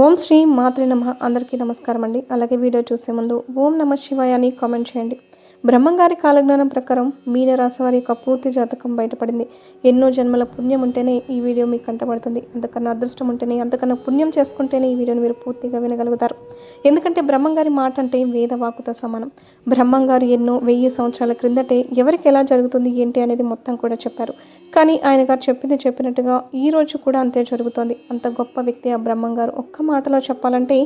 ఓం శ్రీ మాతృ నమ. అందరికీ నమస్కారం అండి అలాగే వీడియో చూసే ముందు ఓం నమ శివాయ అని కామెంట్ చేయండి. బ్రహ్మంగారి కాలజ్ఞానం ప్రకారం మీనరాశి వారి యొక్క పూర్తి జాతకం బయటపడింది. ఎన్నో జన్మల పుణ్యం ఉంటేనే ఈ వీడియో మీకు కంటపడుతుంది అంతకన్నా అదృష్టం ఉంటేనే అంతకన్నా పుణ్యం చేసుకుంటేనే ఈ వీడియోని మీరు పూర్తిగా వినగలుగుతారు. ఎందుకంటే బ్రహ్మంగారి మాట అంటే వేదవాకుతో సమానం. బ్రహ్మంగారు ఎన్నో వెయ్యి సంవత్సరాల క్రిందటే ఎవరికి ఎలా జరుగుతుంది ఏంటి అనేది మొత్తం కూడా చెప్పారు. కానీ ఆయన గారు చెప్పింది చెప్పినట్టుగా ఈ రోజు కూడా అంతే జరుగుతోంది. అంత గొప్ప వ్యక్తి ఆ బ్రహ్మంగారు ఒక్క మాటలో చెప్పాలంటే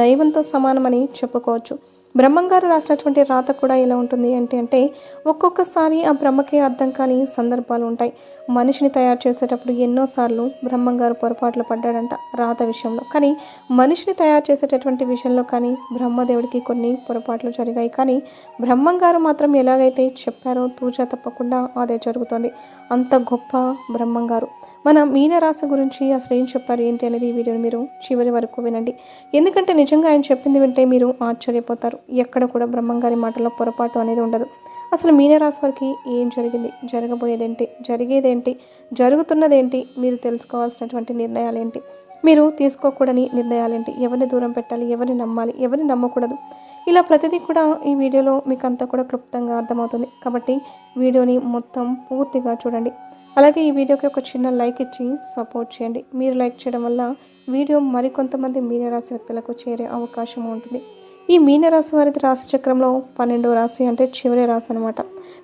దైవంతో సమానమని చెప్పుకోవచ్చు. బ్రహ్మంగారు రాసినటువంటి రాత కూడా ఎలా ఉంటుంది ఏంటి అంటే ఒక్కొక్కసారి ఆ బ్రహ్మకే అర్థం కాని సందర్భాలు ఉంటాయి. మనిషిని తయారు చేసేటప్పుడు ఎన్నోసార్లు బ్రహ్మంగారు పొరపాట్లు పడ్డాడంట రాత విషయంలో. కానీ మనిషిని తయారు చేసేటటువంటి విషయంలో కానీ బ్రహ్మదేవుడికి కొన్ని పొరపాట్లు జరిగాయి. కానీ బ్రహ్మంగారు మాత్రం ఎలాగైతే చెప్పారో తూచా తప్పకుండా అదే జరుగుతుంది. అంత గొప్ప బ్రహ్మంగారు. మన మీనరాశి గురించి అసలు ఏం చెప్పారు ఏంటి అనేది ఈ వీడియోని మీరు చివరి వరకు వినండి. ఎందుకంటే నిజంగా ఆయన చెప్పింది వింటే మీరు ఆశ్చర్యపోతారు. ఎక్కడ కూడా బ్రహ్మంగారి మాటలో పొరపాటు అనేది ఉండదు. అసలు మీనరాశి వారికి ఏం జరిగింది? జరగబోయేదేంటి? జరిగేదేంటి? జరుగుతున్నదేంటి? మీరు తెలుసుకోవాల్సినటువంటి నిర్ణయాలు ఏంటి మీరు తీసుకోకూడని నిర్ణయాలేంటి? ఎవరిని దూరం పెట్టాలి? ఎవరిని నమ్మాలి? ఎవరిని నమ్మకూడదు? ఇలా ప్రతిదీ కూడా ఈ వీడియోలో మీకు అంతా కూడా క్లుప్తంగా అర్థమవుతుంది. కాబట్టి వీడియోని మొత్తం పూర్తిగా చూడండి. అలాగే ఈ వీడియోకి ఒక చిన్న లైక్ ఇచ్చి సపోర్ట్ చేయండి. మీరు లైక్ చేయడం వల్ల వీడియో మరికొంతమంది మీనరాశి వ్యక్తులకు చేరే అవకాశం ఉంటుంది. ఈ మీనరాశి వారిది రాశి చక్రంలో పన్నెండో రాశి అంటే చివరి రాశి అనమాట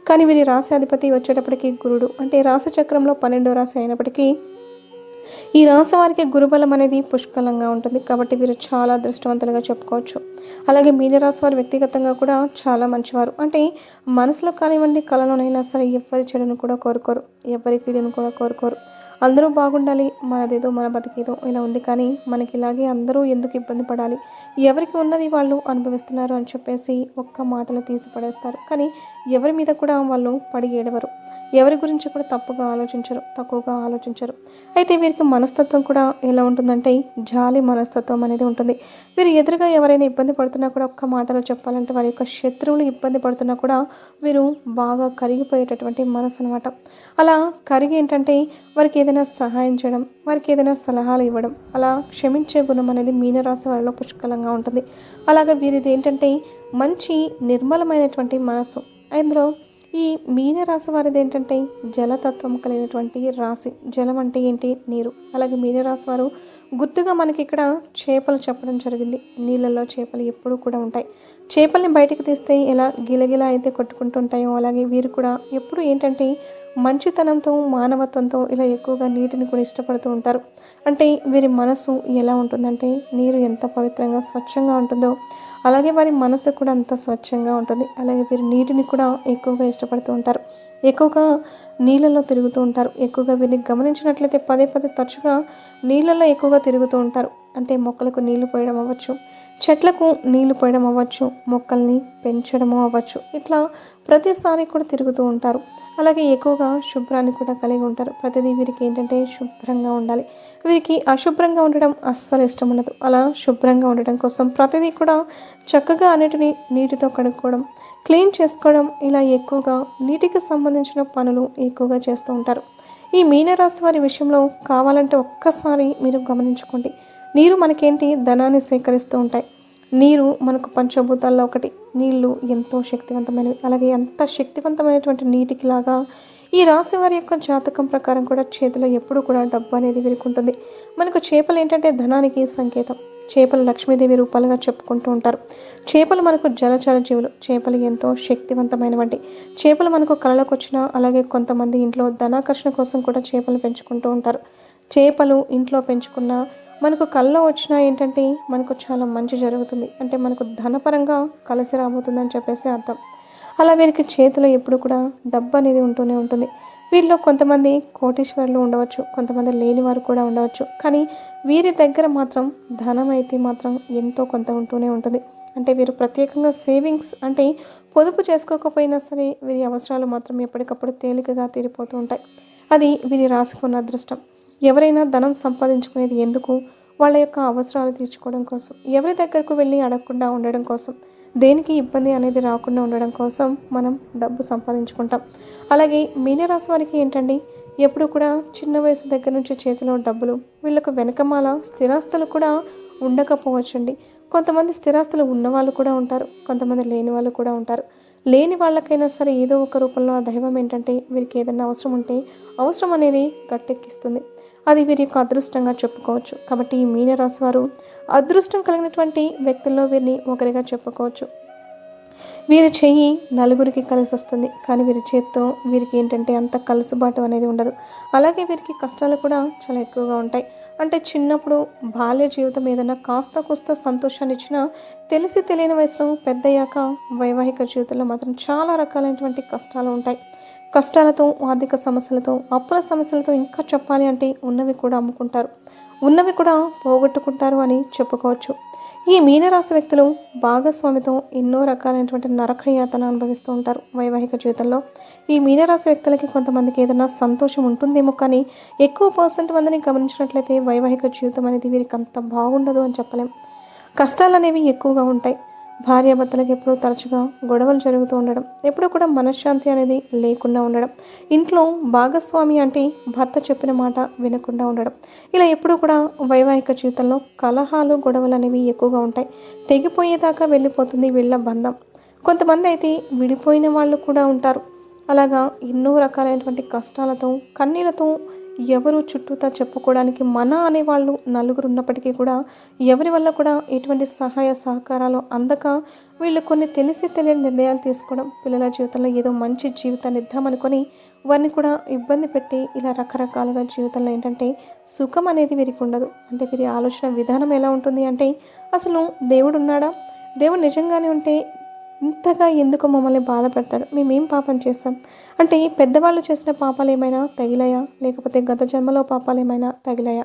కానీ వీరి రాశి అధిపతి వచ్చేటప్పటికి గురుడు. అంటే రాశి చక్రంలో పన్నెండో రాశి అయినప్పటికీ ఈ రాశి వారికి గురుబలం అనేది పుష్కలంగా ఉంటుంది కాబట్టి వీరు చాలా అదృష్టవంతులుగా చెప్పుకోవచ్చు. అలాగే మీనరాశి వారు వ్యక్తిగతంగా కూడా చాలా మంచివారు. అంటే మనసులో కానివ్వండి కళలోనైనా సరే ఎవరి చెడును కూడా కోరుకోరు ఎవరి కీడును కూడా కోరుకోరు. అందరూ బాగుండాలి మనదేదో మన బతికేదో ఇలా ఉంది కానీ మనకి ఇలాగే అందరూ ఎందుకు ఇబ్బంది పడాలి? ఎవరికి ఉన్నది వాళ్ళు అనుభవిస్తున్నారు అని చెప్పేసి ఒక్క మాటలు తీసి పడేస్తారు. కానీ ఎవరి మీద కూడా వాళ్ళు పడి ఏడవరు. ఎవరి గురించి కూడా తప్పుగా ఆలోచించరు తక్కువగా ఆలోచించరు. అయితే వీరికి మనస్తత్వం కూడా ఎలా ఉంటుందంటే జాలి మనస్తత్వం అనేది ఉంటుంది. వీరు ఎదురుగా ఎవరైనా ఇబ్బంది పడుతున్నా కూడా ఒక్క మాటలో చెప్పాలంటే వారి యొక్క శత్రువులు ఇబ్బంది పడుతున్నా కూడా వీరు బాగా కరిగిపోయేటటువంటి మనసు అనమాట అలా కరిగి ఏంటంటే వారికి ఏదైనా సహాయం చేయడం వారికి ఏదైనా సలహాలు ఇవ్వడం అలా క్షమించే గుణం అనేది మీనరాశి వారిలో పుష్కలంగా ఉంటుంది. అలాగే వీరిది ఏంటంటే మంచి నిర్మలమైనటువంటి మనసు. అందులో ఈ మీనరాశి వారిది ఏంటంటే జలతత్వం కలిగినటువంటి రాశి. జలం అంటే ఏంటి? నీరు. అలాగే మీనరాశి వారు గుర్తుగా మనకి ఇక్కడ చేపలు చెప్పడం జరిగింది. నీళ్ళల్లో చేపలు ఎప్పుడూ కూడా ఉంటాయి. చేపల్ని బయటకు తీస్తే ఎలా గిలగిలా అయితే కొట్టుకుంటుంటాయో అలాగే వీరు కూడా ఎప్పుడు ఏంటంటే మంచితనంతో మానవత్వంతో ఇలా ఎక్కువగా నీటిని కూడా ఇష్టపడుతూ ఉంటారు. అంటే వీరి మనసు ఎలా ఉంటుందంటే నీరు ఎంత పవిత్రంగా స్వచ్ఛంగా ఉంటుందో అలాగే వారి మనసు కూడా అంత స్వచ్ఛంగా ఉంటుంది. అలాగే వీరు నీటిని కూడా ఎక్కువగా ఇష్టపడుతూ ఉంటారు. ఎక్కువగా నీళ్ళల్లో తిరుగుతూ ఉంటారు. ఎక్కువగా వీరిని గమనించినట్లయితే పదే పదే తరచుగా నీళ్ళల్లో ఎక్కువగా తిరుగుతూ ఉంటారు. అంటే మొక్కలకు నీళ్ళు పోయడం అవ్వచ్చు. చెట్లకు నీళ్ళు పోయడం అవ్వచ్చు మొక్కల్ని పెంచడము అవ్వచ్చు. ఇట్లా ప్రతిసారి కూడా తిరుగుతూ ఉంటారు. అలాగే ఎక్కువగా శుభ్రాన్ని కూడా కలిగి ఉంటారు. ప్రతిదీ వీరికి ఏంటంటే శుభ్రంగా ఉండాలి. వీరికి అశుభ్రంగా ఉండడం అస్సలు ఇష్టం ఉండదు. అలా శుభ్రంగా ఉండడం కోసం ప్రతిదీ కూడా చక్కగా అన్నిటిని నీటితో కడుక్కోవడం క్లీన్ చేసుకోవడం ఇలా ఎక్కువగా నీటికి సంబంధించిన పనులు ఎక్కువగా చేస్తూ ఉంటారు. ఈ మీనరాశి వారి విషయంలో కావాలంటే ఒక్కసారి మీరు గమనించుకోండి. నీరు మనకేంటి? ధనాన్ని సేకరిస్తూ ఉంటాయి. నీరు మనకు పంచభూతాల్లో ఒకటి. నీళ్ళు ఎంతో శక్తివంతమైనవి. అలాగే ఎంత శక్తివంతమైనటువంటి నీటికి లాగా ఈ రాశి వారి యొక్క జాతకం ప్రకారం కూడా చేతిలో ఎప్పుడు కూడా డబ్బు అనేది విరుకుంటుంది మనకు చేపలు ఏంటంటే ధనానికి సంకేతం. చేపలు లక్ష్మీదేవి రూపాలుగా చెప్పుకుంటూ ఉంటారు. చేపలు మనకు జలచర జీవులు. చేపలు ఎంతో శక్తివంతమైనవంటి. చేపలు మనకు కళలకు వచ్చిన అలాగే కొంతమంది ఇంట్లో ధనాకర్షణ కోసం కూడా చేపలు పెంచుకుంటూ ఉంటారు. చేపలు ఇంట్లో పెంచుకున్న మనకు కళ్ళలో వచ్చినా ఏంటంటే మనకు చాలా మంచి జరుగుతుంది. అంటే మనకు ధనపరంగా కలిసి రాబోతుందని చెప్పేసి అర్థం. అలా వీరికి చేతిలో ఎప్పుడు కూడా డబ్బు అనేది ఉంటూనే ఉంటుంది. వీరిలో కొంతమంది కోటీశ్వరులు ఉండవచ్చు కొంతమంది లేని వారు కూడా ఉండవచ్చు. కానీ వీరి దగ్గర మాత్రం ధనం అయితే మాత్రం ఎంతో కొంత ఉంటూనే ఉంటుంది. అంటే వీరు ప్రత్యేకంగా సేవింగ్స్ అంటే పొదుపు చేసుకోకపోయినా సరే వీరి అవసరాలు మాత్రం ఎప్పటికప్పుడు తేలికగా తీరిపోతూ ఉంటాయి. అది వీరి రాసుకున్న అదృష్టం. ఎవరైనా ధనం సంపాదించుకునేది ఎందుకు? వాళ్ళ యొక్క అవసరాలు తీర్చుకోవడం కోసం. ఎవరి దగ్గరకు వెళ్ళి అడగకుండా ఉండడం కోసం. దేనికి ఇబ్బంది అనేది రాకుండా ఉండడం కోసం మనం డబ్బు సంపాదించుకుంటాం. అలాగే మీనరాశి వారికి ఏంటండి? ఎప్పుడు కూడా చిన్న వయసు దగ్గర నుంచి చేతిలో డబ్బులు వీళ్ళకు వెనకమాల స్థిరాస్తులు కూడా ఉండకపోవచ్చండి. కొంతమంది స్థిరాస్తులు ఉన్నవాళ్ళు కూడా ఉంటారు. కొంతమంది లేని వాళ్ళు కూడా ఉంటారు. లేని వాళ్ళకైనా సరే ఏదో ఒక రూపంలో ఆ దైవం ఏంటంటే వీరికి ఏదైనా అవసరం ఉంటే అవసరం అనేది గట్టెక్కిస్తుంది. అది వీరి యొక్క అదృష్టంగా చెప్పుకోవచ్చు. కాబట్టి ఈ మీనరాశి వారు అదృష్టం కలిగినటువంటి వ్యక్తుల్లో వీరిని ఒకరిగా చెప్పుకోవచ్చు. వీరి చెయ్యి నలుగురికి కలిసి వస్తుంది. కానీ వీరి చేత్తో వీరికి ఏంటంటే అంత కలుసుబాటు అనేది ఉండదు. అలాగే వీరికి కష్టాలు కూడా చాలా ఎక్కువగా ఉంటాయి. అంటే చిన్నప్పుడు బాల్య జీవితం ఏదైనా కాస్త కూస్త సంతోషాన్ని ఇచ్చినా తెలిసి తెలియని వయసులో పెద్దయ్యాక వైవాహిక జీవితంలో మాత్రం చాలా రకాలైనటువంటి కష్టాలు ఉంటాయి. కష్టాలతో ఆర్థిక సమస్యలతో అప్పుల సమస్యలతో ఇంకా చెప్పాలి అంటే ఉన్నవి కూడా అమ్ముకుంటారు. ఉన్నవి కూడా పోగొట్టుకుంటారు అని చెప్పుకోవచ్చు. ఈ మీనరాశి వ్యక్తులు భాగస్వామితో ఎన్నో రకాలైనటువంటి నరకయాతన అనుభవిస్తూ ఉంటారు వైవాహిక జీవితంలో. ఈ మీనరాశి వ్యక్తులకి కొంతమందికి ఏదైనా సంతోషం ఉంటుందేమో కానీ ఎక్కువ పర్సెంట్ మందిని గమనించినట్లయితే వైవాహిక జీవితం అనేది వీరికి అంత బాగుండదు అని చెప్పలేం. కష్టాలు అనేవి ఎక్కువగా ఉంటాయి. భార్యాభర్తలకు ఎప్పుడూ తరచుగా గొడవలు జరుగుతూ ఉండడం ఎప్పుడూ కూడా మనశ్శాంతి అనేది లేకుండా ఉండడం. ఇంట్లో భాగస్వామి అంటే భర్త చెప్పిన మాట వినకుండా ఉండడం. ఇలా ఎప్పుడూ కూడా వైవాహిక జీవితంలో కలహాలు గొడవలు అనేవి ఎక్కువగా ఉంటాయి. తెగిపోయేదాకా వెళ్ళిపోతుంది వీళ్ళ బంధం. కొంతమంది అయితే విడిపోయిన వాళ్ళు కూడా ఉంటారు. అలాగా ఎన్నో రకాలైనటువంటి కష్టాలతో కన్నీలతో ఎవరు చుట్టూతా చెప్పుకోవడానికి మన అనేవాళ్ళు నలుగురు ఉన్నప్పటికీ కూడా ఎవరి వల్ల కూడా ఎటువంటి సహాయ సహకారాలు అందక వీళ్ళు కొన్ని తెలిసి తెలియని నిర్ణయాలు తీసుకోవడం పిల్లల జీవితంలో ఏదో మంచి జీవితాన్ని ఇద్దామనుకొని వారిని కూడా ఇబ్బంది పెట్టి ఇలా రకరకాలుగా జీవితంలో ఏంటంటే సుఖం అనేది వీరికి ఉండదు. అంటే వీరి ఆలోచన విధానం ఎలా ఉంటుంది అంటే అసలు దేవుడు ఉన్నాడా? దేవుడు నిజంగానే ఉంటే ఇంతగా ఎందుకు మమ్మల్ని బాధ పెడతాడు? మేమేం పాపం చేస్తాం? అంటే పెద్దవాళ్ళు చేసిన పాపాలు ఏమైనా తగిలాయా? లేకపోతే గత జన్మలో పాపాలు ఏమైనా తగిలాయా?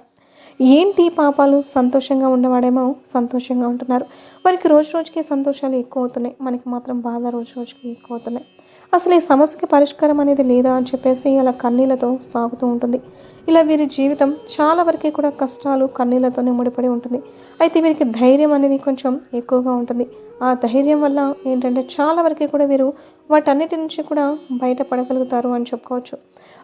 ఏంటి పాపాలు? సంతోషంగా ఉన్నవాడేమో సంతోషంగా ఉంటున్నారు. వారికి రోజు రోజుకి సంతోషాలు ఎక్కువ అవుతున్నాయి. మనకి మాత్రం బాధ రోజు రోజుకి ఎక్కువ అవుతున్నాయి. అసలు ఈ సమస్యకి పరిష్కారం అనేది లేదా అని చెప్పేసి అలా కన్నీళ్ళతో సాగుతూ ఉంటుంది. ఇలా వీరి జీవితం చాలా వరకు కూడా కష్టాలు కన్నీళ్ళతోనే ముడిపడి ఉంటుంది. అయితే వీరికి ధైర్యం అనేది కొంచెం ఎక్కువగా ఉంటుంది. ఆ ధైర్యం వల్ల ఏంటంటే చాలా వరకు కూడా వీరు వాటన్నిటి నుంచి కూడా బయటపడగలుగుతారు అని చెప్పుకోవచ్చు.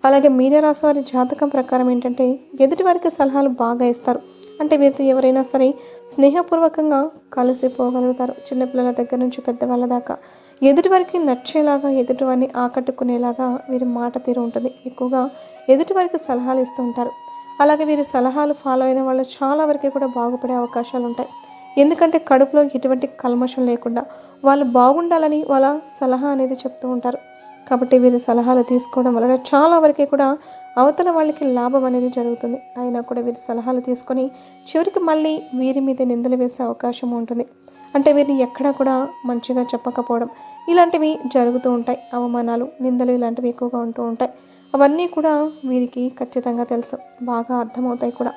అలాగే మీడియా మీనరాశి వారి జాతకం ప్రకారం ఏంటంటే ఎదుటి వారికి సలహాలు బాగా ఇస్తారు. అంటే వీరితో ఎవరైనా సరే స్నేహపూర్వకంగా కలిసిపోగలుగుతారు చిన్నపిల్లల దగ్గర నుంచి పెద్దవాళ్ళ దాకా. ఎదుటివారికి నచ్చేలాగా ఎదుటివారిని ఆకట్టుకునేలాగా వీరి మాట తీరు ఉంటుంది. ఎక్కువగా ఎదుటివారికి సలహాలు ఇస్తూ ఉంటారు. అలాగే వీరి సలహాలు ఫాలో అయిన వాళ్ళు చాలా వరకు కూడా బాగుపడే అవకాశాలు ఉంటాయి. ఎందుకంటే కడుపులో ఎటువంటి కల్మషం లేకుండా వాళ్ళు బాగుండాలని వాళ్ళ సలహా అనేది చెప్తూ ఉంటారు. కాబట్టి వీరి సలహాలు తీసుకోవడం వలన చాలా వరకు కూడా అవతల వాళ్ళకి లాభం అనేది జరుగుతుంది. అయినా కూడా వీరి సలహాలు తీసుకొని చివరికి మళ్ళీ వీరి మీద నిందలు వేసే అవకాశం ఉంటుంది. అంటే వీరిని ఎక్కడా కూడా మంచిగా చెప్పకపోవడం ఇలాంటివి జరుగుతూ ఉంటాయి. అవమానాలు నిందలు ఇలాంటివి ఎక్కువగా ఉంటూ ఉంటాయి. అవన్నీ కూడా వీరికి ఖచ్చితంగా తెలుసు. బాగా అర్థమవుతాయి కూడా.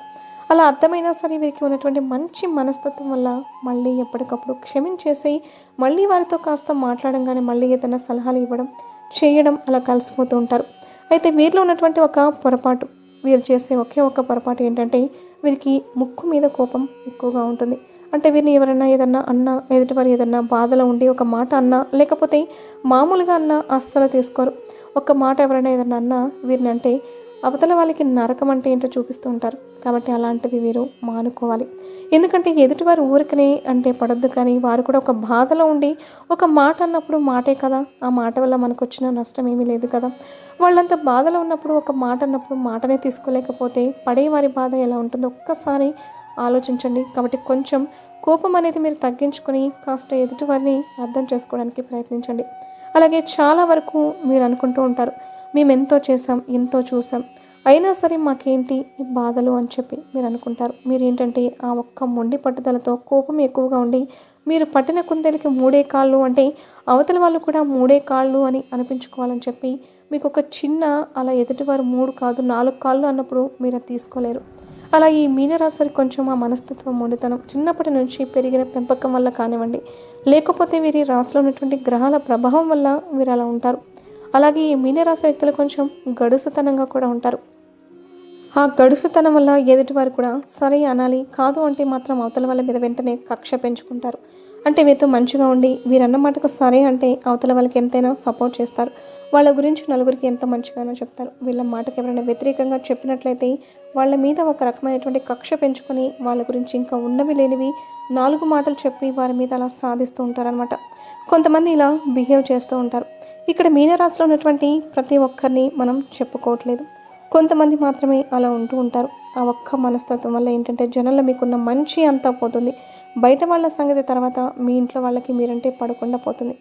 అలా అర్థమైనా సరే వీరికి ఉన్నటువంటి మంచి మనస్తత్వం వల్ల మళ్ళీ ఎప్పటికప్పుడు క్షమించేసి మళ్ళీ వారితో కాస్త మాట్లాడంగానే మళ్ళీ ఏదైనా సలహాలు ఇవ్వడం చేయడం అలా కలిసిపోతూ ఉంటారు. అయితే వీరిలో ఉన్నటువంటి ఒక పొరపాటు వీరు చేసే ఒకే ఒక పొరపాటు ఏంటంటే వీరికి ముక్కు మీద కోపం ఎక్కువగా ఉంటుంది. అంటే వీరిని ఎవరైనా ఏదన్నా అన్నా ఎదుటివారు ఏదన్నా బాధలో ఉండి ఒక మాట అన్నా లేకపోతే మామూలుగా అన్నా అస్సలు తీసుకోరు. ఒక మాట ఎవరైనా ఏదన్నా అన్నా వీరిని అంటే అవతల వాళ్ళకి నరకం అంటే ఏంటో చూపిస్తూ ఉంటారు. కాబట్టి అలాంటివి వీరు మానుకోవాలి. ఎందుకంటే ఎదుటివారు ఊరికనే అంటే పడద్దు కానీ వారు కూడా ఒక బాధలో ఉండి ఒక మాట అన్నప్పుడు మాటే కదా. ఆ మాట వల్ల మనకు వచ్చిన నష్టం ఏమీ లేదు కదా. వాళ్ళంత బాధలో ఉన్నప్పుడు ఒక మాట అన్నప్పుడు మాటనే తీసుకోలేకపోతే పడే వారి బాధ ఎలా ఉంటుందో ఒక్కసారి ఆలోచించండి. కాబట్టి కొంచెం కోపం అనేది మీరు తగ్గించుకొని కాస్త ఎదుటివారిని అర్థం చేసుకోవడానికి ప్రయత్నించండి. అలాగే చాలా వరకు మీరు అనుకుంటూ ఉంటారు మేము ఎంతో చేసాం ఎంతో చూసాం అయినా సరే మాకేంటి ఈ బాధలు? అని చెప్పి మీరు అనుకుంటారు. మీరు ఏంటంటే ఆ ఒక్క మొండి పట్టుదలతో కోపం ఎక్కువగా ఉండి మీరు పట్టిన కుందేలకి మూడే కాళ్ళు అంటే అవతల వాళ్ళు కూడా మూడే కాళ్ళు అని అనిపించుకోవాలని చెప్పి మీకు ఒక చిన్న అలా ఎదుటివారు మూడు కాదు నాలుగు కాళ్ళు అన్నప్పుడు మీరు అది తీసుకోలేరు. అలా ఈ మీనరాశి కొంచెం ఆ మనస్తత్వం మొండితనం చిన్నప్పటి నుంచి పెరిగిన పెంపకం వల్ల కానివ్వండి లేకపోతే వీరి రాశిలో ఉన్నటువంటి గ్రహాల ప్రభావం వల్ల వీరు అలా ఉంటారు. అలాగే ఈ మీనరాశి వ్యక్తులు కొంచెం గడుసుతనంగా కూడా ఉంటారు. ఆ గడుసుతనం వల్ల ఎదుటివారు కూడా సరే అనాలి కాదు అంటే మాత్రం అవతల వాళ్ళ మీద వెంటనే కక్ష పెంచుకుంటారు. అంటే వీరితో మంచిగా ఉండి వీరన్న మాటకు సరే అంటే అవతల వాళ్ళకి ఎంతైనా సపోర్ట్ చేస్తారు. వాళ్ళ గురించి నలుగురికి ఎంత మంచిగానో చెప్తారు. వీళ్ళ మాటకు ఎవరైనా వ్యతిరేకంగా చెప్పినట్లయితే వాళ్ళ మీద ఒక రకమైనటువంటి కక్ష పెంచుకొని వాళ్ళ గురించి ఇంకా ఉన్నవి లేనివి నాలుగు మాటలు చెప్పి వారి మీద అలా సాధిస్తూ ఉంటారనమాట కొంతమంది ఇలా బిహేవ్ చేస్తూ ఉంటారు. ఇక్కడ మీనరాశిలో ఉన్నటువంటి ప్రతి ఒక్కరిని మనం చెప్పుకోవట్లేదు. కొంతమంది మాత్రమే అలా ఉంటూ ఉంటారు. ఆ ఒక్క మనస్తత్వం వల్ల ఏంటంటే జనంలో మీకున్న మంచి అంతా పోతుంది. బయట వాళ్ళ సంగతి తర్వాత మీ ఇంట్లో వాళ్ళకి మీరంటే పడకుండా పోతుంది.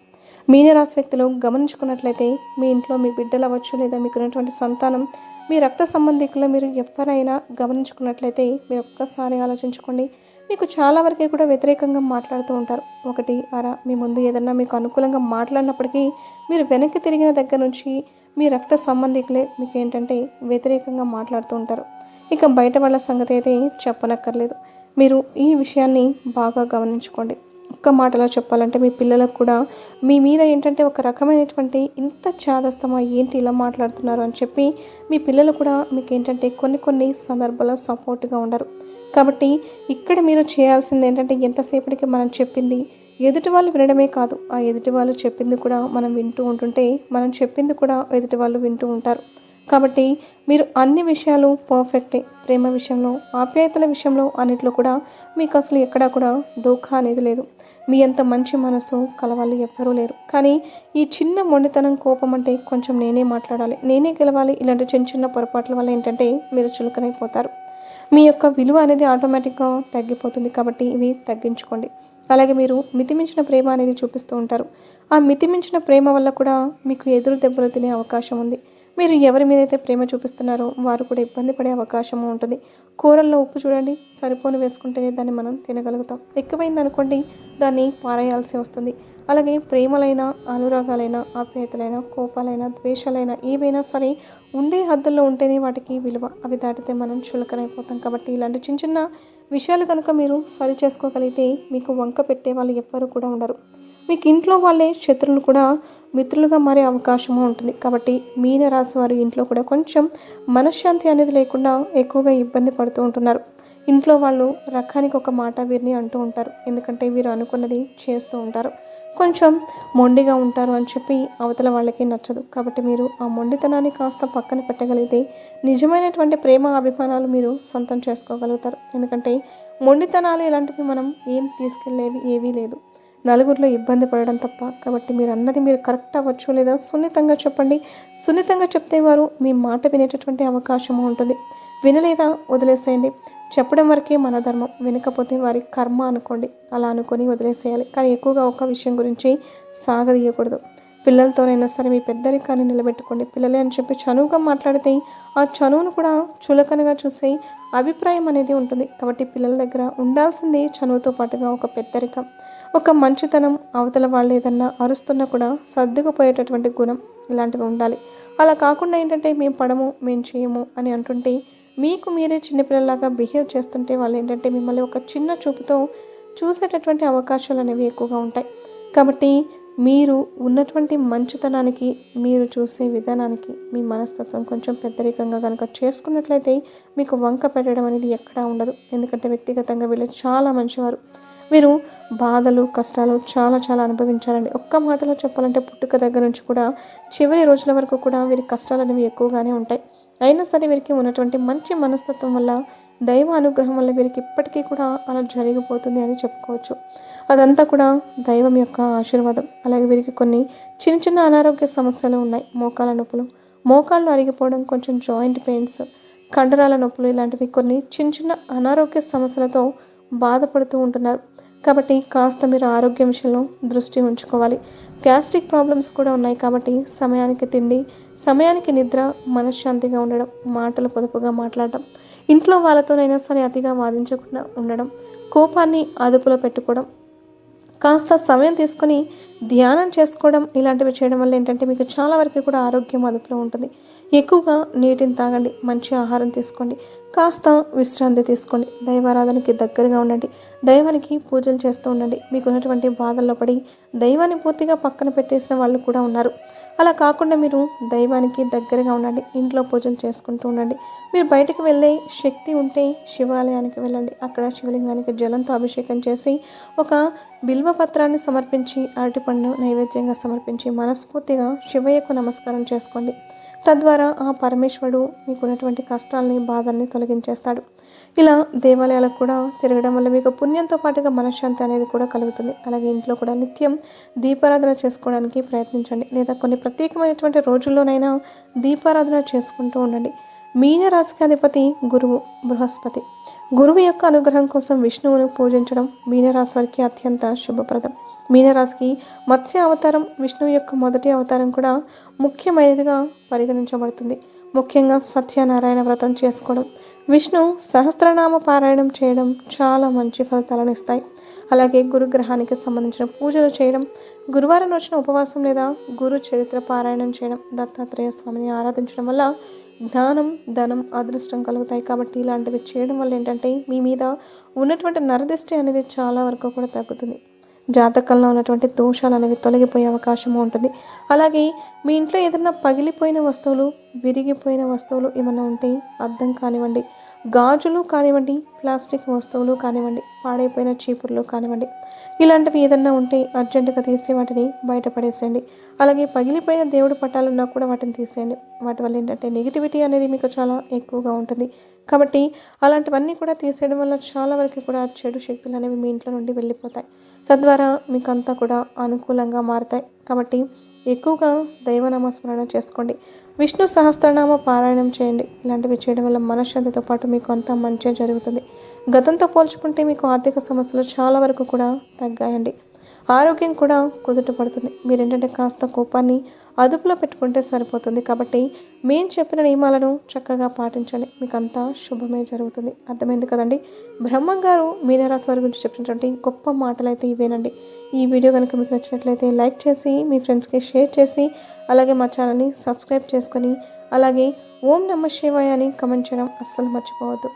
మీనరాశి వ్యక్తులు గమనించుకున్నట్లయితే మీ ఇంట్లో మీ బిడ్డలు అవ్వచ్చు లేదా మీకున్నటువంటి సంతానం మీ రక్త సంబంధికులు మీరు ఎవరైనా గమనించుకున్నట్లయితే మీరు ఒక్కసారి ఆలోచించుకోండి. మీకు చాలా వరకే కూడా వ్యతిరేకంగా మాట్లాడుతూ ఉంటారు. ఒకటి అరా మీ ముందు ఏదన్నా మీకు అనుకూలంగా మాట్లాడినప్పటికీ మీరు వెనక్కి తిరిగిన దగ్గర నుంచి మీ రక్త సంబంధికులే మీకు ఏంటంటే వ్యతిరేకంగా మాట్లాడుతూ ఉంటారు. ఇక బయట వాళ్ళ సంగతి అయితే చెప్పనక్కర్లేదు. మీరు ఈ విషయాన్ని బాగా గమనించుకోండి. ఒక్క మాటలో చెప్పాలంటే మీ పిల్లలకు కూడా మీ మీద ఏంటంటే ఒక రకమైనటువంటి ఇంత చాదస్తమా ఏంటి ఇలా మాట్లాడుతున్నారు అని చెప్పి మీ పిల్లలు కూడా మీకు ఏంటంటే కొన్ని కొన్ని సందర్భాల్లో సపోర్ట్గా ఉండరు. కాబట్టి ఇక్కడ మీరు చేయాల్సింది ఏంటంటే ఎంతసేపటికి మనం చెప్పింది ఎదుటి వాళ్ళు వినడమే కాదు. ఆ ఎదుటి వాళ్ళు చెప్పింది కూడా మనం వింటూ ఉంటుంటే మనం చెప్పింది కూడా ఎదుటి వాళ్ళు వింటూ ఉంటారు. కాబట్టి మీరు అన్ని విషయాలు పర్ఫెక్టే ప్రేమ విషయంలో ఆప్యాయతల విషయంలో అన్నిట్లో కూడా మీకు అసలు ఎక్కడా కూడా డోకా అనేది లేదు. మీ అంత మంచి మనసు కలవాలి ఎవ్వరూ లేరు. కానీ ఈ చిన్న మొండితనం కోపం అంటే కొంచెం నేనే మాట్లాడాలి. నేనే గెలవాలి. ఇలాంటి చిన్న చిన్న పొరపాట్ల వల్ల ఏంటంటే మీరు చులకనైపోతారు. మీ యొక్క విలువ అనేది ఆటోమేటిక్గా తగ్గిపోతుంది కాబట్టి ఇవి తగ్గించుకోండి. అలాగే మీరు మితిమించిన ప్రేమ అనేది చూపిస్తూ ఉంటారు. ఆ మితిమించిన ప్రేమ వల్ల కూడా మీకు ఎదురు దెబ్బలు తినే అవకాశం ఉంది. మీరు ఎవరి మీద అయితే ప్రేమ చూపిస్తున్నారో వారు కూడా ఇబ్బంది పడే అవకాశం ఉంటుంది. కూరల్లో ఉప్పు చూడండి సరిపోని వేసుకుంటేనే దాన్ని మనం తినగలుగుతాం. ఎక్కువైంది అనుకోండి దాన్ని పారేయాల్సి వస్తుంది. అలాగే ప్రేమలైన అనురాగాలైన ఆప్యాయతలైన కోపాలైన ద్వేషాలైనా ఏవైనా సరే ఉండే హద్దుల్లో ఉంటేనే వాటికి విలువ. అవి దాటితే మనం చులకనైపోతాం. కాబట్టి ఇలాంటి చిన్న చిన్న విషయాలు కనుక మీరు సరి చేసుకోగలిగితే మీకు వంక పెట్టే వాళ్ళు ఎవ్వరూ కూడా ఉండరు. మీకు ఇంట్లో వాళ్ళే శత్రువులు కూడా మిత్రులుగా మారే అవకాశము ఉంటుంది. కాబట్టి మీన రాశి వారి ఇంట్లో కూడా కొంచెం మనశ్శాంతి అనేది లేకుండా ఎక్కువగా ఇబ్బంది పడుతూ ఉంటున్నారు. ఇంట్లో వాళ్ళు రకానికి ఒక మాట వీరిని అంటూ ఉంటారు. ఎందుకంటే వీరు అనుకున్నది చేస్తూ ఉంటారు. కొంచెం మొండిగా ఉంటారు అని చెప్పి అవతల వాళ్ళకి నచ్చదు. కాబట్టి మీరు ఆ మొండితనాన్ని కాస్త పక్కన పెట్టగలిగితే నిజమైనటువంటి ప్రేమ అభిమానాలు మీరు సొంతం చేసుకోగలుగుతారు. ఎందుకంటే మొండితనాలు ఇలాంటివి మనం ఏం తీసుకెళ్ళేవి ఏవీ లేదు. నలుగురిలో ఇబ్బంది పడడం తప్ప. కాబట్టి మీరు అన్నది మీరు కరెక్ట్ అవ్వచ్చు లేదా సున్నితంగా చెప్పండి. సున్నితంగా చెప్తే వారు మీ మాట వినేటటువంటి అవకాశం ఉంటుంది. వినలేదా? వదిలేసేయండి. చెప్పడం వరకే మన ధర్మం. వినకపోతే వారి కర్మ అనుకోండి. అలా అనుకొని వదిలేసేయాలి. కానీ ఎక్కువగా ఒక విషయం గురించి సాగదీయకూడదు. పిల్లలతోనైనా సరే మీ పెద్దరికాన్ని నిలబెట్టుకోండి. పిల్లలే అని చెప్పి చనువుగా మాట్లాడితే ఆ చనువును కూడా చులకనగా చూసే అభిప్రాయం అనేది ఉంటుంది. కాబట్టి పిల్లల దగ్గర ఉండాల్సింది చనువుతో పాటుగా ఒక పెద్దరికం. ఒక మంచితనం అవతల వాళ్ళు ఏదన్నా అరుస్తున్నా కూడా సర్దుకుపోయేటటువంటి గుణం ఇలాంటివి ఉండాలి. అలా కాకుండా ఏంటంటే మేము పడము మేము చేయము అని అంటుంటే మీకు మీరే చిన్నపిల్లలాగా బిహేవ్ చేస్తుంటే వాళ్ళు ఏంటంటే మిమ్మల్ని ఒక చిన్న చూపుతో చూసేటటువంటి అవకాశాలు అనేవి ఎక్కువగా ఉంటాయి. కాబట్టి మీరు ఉన్నటువంటి మంచితనానికి మీరు చూసే విధానానికి మీ మనస్తత్వం కొంచెం పెద్దరికంగా కనుక చేసుకున్నట్లయితే మీకు వంక పెట్టడం అనేది ఎక్కడా ఉండదు. ఎందుకంటే వ్యక్తిగతంగా వీళ్ళు చాలా మంచివారు. వీరు బాధలు కష్టాలు చాలా చాలా అనుభవించారండి. ఒక్క మాటలో చెప్పాలంటే పుట్టుక దగ్గర నుంచి కూడా చివరి రోజుల వరకు కూడా వీరి కష్టాలు అనేవి ఎక్కువగానే ఉంటాయి. అయినా సరే వీరికి ఉన్నటువంటి మంచి మనస్తత్వం వల్ల దైవ అనుగ్రహం వల్ల వీరికి ఇప్పటికీ కూడా అలా జరిగిపోతుంది అని చెప్పుకోవచ్చు. అదంతా కూడా దైవం యొక్క ఆశీర్వాదం. అలాగే వీరికి కొన్ని చిన్న చిన్న అనారోగ్య సమస్యలు ఉన్నాయి. మోకాల నొప్పులు. మోకాళ్ళు అరిగిపోవడం కొంచెం జాయింట్ పెయిన్స్ కండరాల నొప్పులు ఇలాంటివి కొన్ని చిన్న చిన్న అనారోగ్య సమస్యలతో బాధపడుతూ ఉంటున్నారు. కాబట్టి కాస్త మీరు ఆరోగ్యం విషయంలో దృష్టి ఉంచుకోవాలి. గ్యాస్ట్రిక్ ప్రాబ్లమ్స్ కూడా ఉన్నాయి కాబట్టి సమయానికి తిండి సమయానికి నిద్ర మనశ్శాంతిగా ఉండడం మాటలు పొదుపుగా మాట్లాడడం ఇంట్లో వాళ్ళతోనైనా సరే అతిగా వాదించకుండా ఉండడం కోపాన్ని అదుపులో పెట్టుకోవడం కాస్త సమయం తీసుకొని ధ్యానం చేసుకోవడం ఇలాంటివి చేయడం వల్ల ఏంటంటే మీకు చాలా వరకు కూడా ఆరోగ్యం అదుపులో ఉంటుంది. ఎక్కువగా నీటిని తాగండి మంచి ఆహారం తీసుకోండి. కాస్త విశ్రాంతి తీసుకోండి. దైవారాధనకి దగ్గరగా ఉండండి. దైవానికి పూజలు చేస్తూ ఉండండి. మీకు ఉన్నటువంటి బాధల్లో పడి దైవాన్ని పూర్తిగా పక్కన పెట్టేసిన వాళ్ళు కూడా ఉన్నారు. అలా కాకుండా మీరు దైవానికి దగ్గరగా ఉండండి. ఇంట్లో పూజలు చేసుకుంటూ ఉండండి. మీరు బయటకు వెళ్ళే శక్తి ఉంటే శివాలయానికి వెళ్ళండి. అక్కడ శివలింగానికి జలంతో అభిషేకం చేసి ఒక బిల్వ పత్రాన్ని సమర్పించి అరటిపండు నైవేద్యంగా సమర్పించి మనస్ఫూర్తిగా శివయ్యకు నమస్కారం చేసుకోండి. తద్వారా ఆ పరమేశ్వరుడు మీకున్నటువంటి కష్టాలని బాధల్ని తొలగించేస్తాడు. ఇలా దేవాలయాలకు కూడా తిరగడం వల్ల మీకు పుణ్యంతో పాటుగా మనశ్శాంతి అనేది కూడా కలుగుతుంది. అలాగే ఇంట్లో కూడా నిత్యం దీపారాధన చేసుకోవడానికి ప్రయత్నించండి. లేదా కొన్ని ప్రత్యేకమైనటువంటి రోజుల్లోనైనా దీపారాధన చేసుకుంటూ ఉండండి. మీన అధిపతి గురువు బృహస్పతి. గురువు యొక్క అనుగ్రహం కోసం విష్ణువును పూజించడం మీనరాశి వారికి అత్యంత శుభప్రదం. మీనరాశికి మత్స్య అవతారం విష్ణువు యొక్క మొదటి అవతారం కూడా ముఖ్యమైనదిగా పరిగణించబడుతుంది. ముఖ్యంగా సత్యనారాయణ వ్రతం చేసుకోవడం. విష్ణు సహస్రనామ పారాయణం చేయడం చాలా మంచి ఫలితాలను ఇస్తాయి. అలాగే గురుగ్రహానికి సంబంధించిన పూజలు చేయడం గురువారం వచ్చిన ఉపవాసం లేదా గురు చరిత్ర పారాయణం చేయడం దత్తాత్రేయ స్వామిని ఆరాధించడం వల్ల జ్ఞానం ధనం అదృష్టం కలుగుతాయి. కాబట్టి ఇలాంటివి చేయడం వల్ల ఏంటంటే మీ మీద ఉన్నటువంటి నరదృష్టి అనేది చాలా వరకు కూడా తగ్గుతుంది. జాతకంలో ఉన్నటువంటి దోషాలు అనేవి తొలగిపోయే అవకాశం ఉంటుంది. అలాగే మీ ఇంట్లో ఏదైనా పగిలిపోయిన వస్తువులు విరిగిపోయిన వస్తువులు ఏమైనా ఉంటే అర్థం కానివ్వండి గాజులు కానివ్వండి ప్లాస్టిక్ వస్తువులు కానివ్వండి పాడైపోయిన చీపుర్లు కానివ్వండి ఇలాంటివి ఏదన్నా ఉంటే అర్జెంటుగా తీసి వాటిని బయటపడేసేయండి అలాగే పగిలిపోయిన దేవుడి పటాలు ఉన్నా కూడా వాటిని తీసేయండి. వాటి వల్ల ఏంటంటే నెగిటివిటీ అనేది మీకు చాలా ఎక్కువగా ఉంటుంది. కాబట్టి అలాంటివన్నీ కూడా తీసేయడం వల్ల చాలా వరకు కూడా చెడు శక్తులు అనేవి మీ ఇంట్లో నుండి వెళ్ళిపోతాయి. తద్వారా మీకు అంతా కూడా అనుకూలంగా మారుతాయి. కాబట్టి ఎక్కువగా దైవనామస్మరణ చేసుకోండి. విష్ణు సహస్రనామ పారాయణం చేయండి. ఇలాంటివి చేయడం వల్ల మనశ్శాంతితో పాటు మీకు అంతా మంచిగా జరుగుతుంది. గతంతో పోల్చుకుంటే మీకు ఆర్థిక సమస్యలు చాలా వరకు కూడా తగ్గాయండి. ఆరోగ్యం కూడా కుదుట పడుతుంది. మీరేంటంటే కాస్త కోపాన్ని అదుపులో పెట్టుకుంటే సరిపోతుంది. కాబట్టి మేము చెప్పిన నియమాలను చక్కగా పాటించండి. మీకు అంతా శుభమే జరుగుతుంది. అర్థమైంది కదండి? బ్రహ్మం గారు మీనరాశి వారి గురించి చెప్పినటువంటి గొప్ప మాటలు అయితే ఇవేనండి. ఈ వీడియో కనుక మీకు నచ్చినట్లయితే లైక్ చేసి మీ ఫ్రెండ్స్కి షేర్ చేసి అలాగే మా ఛానల్ని సబ్స్క్రైబ్ చేసుకొని అలాగే ఓం నమ శివాయ అని కమెంట్ చేయడం అస్సలు మర్చిపోవద్దు.